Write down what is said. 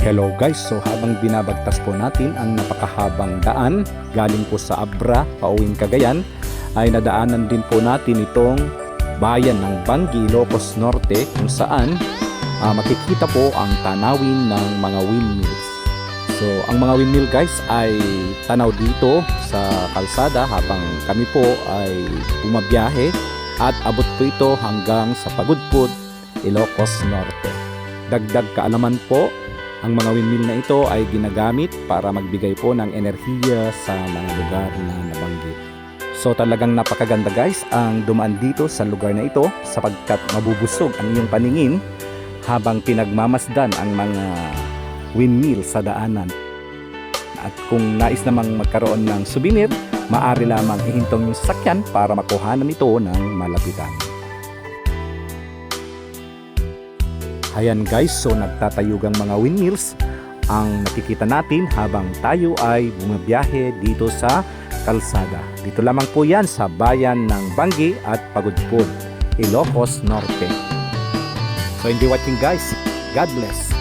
Hello guys, so habang binabagtas po natin ang napakahabang daan galing po sa Abra, pauwing Cagayan, ay nadaanan din po natin itong bayan ng Bangi, Ilocos Norte kung saan ah, makikita po ang tanawin ng mga windmills. So ang mga windmill guys ay tanaw dito sa kalsada habang kami po ay bumabiyahe at abot po ito hanggang sa Pagudpud, Ilocos Norte. Dagdag kaalaman po, ang mga windmill na ito ay ginagamit para magbigay po ng enerhiya sa mga lugar na nabanggit. So talagang napakaganda guys ang dumaan dito sa lugar na ito sapagkat mabubusog ang iyong paningin habang pinagmamasdan ang mga windmill sa daanan. At kung nais namang magkaroon ng souvenir, maaari lamang ihintong yung sasakyan para makuhanan ito ng malapitan. Ayan guys, so nagtatayugang mga windmills ang nakikita natin habang tayo ay bumabiyahe dito sa kalsada. Dito lamang po yan sa bayan ng Bangi at Pagudpud, Ilocos Norte. So enjoy watching guys. God bless.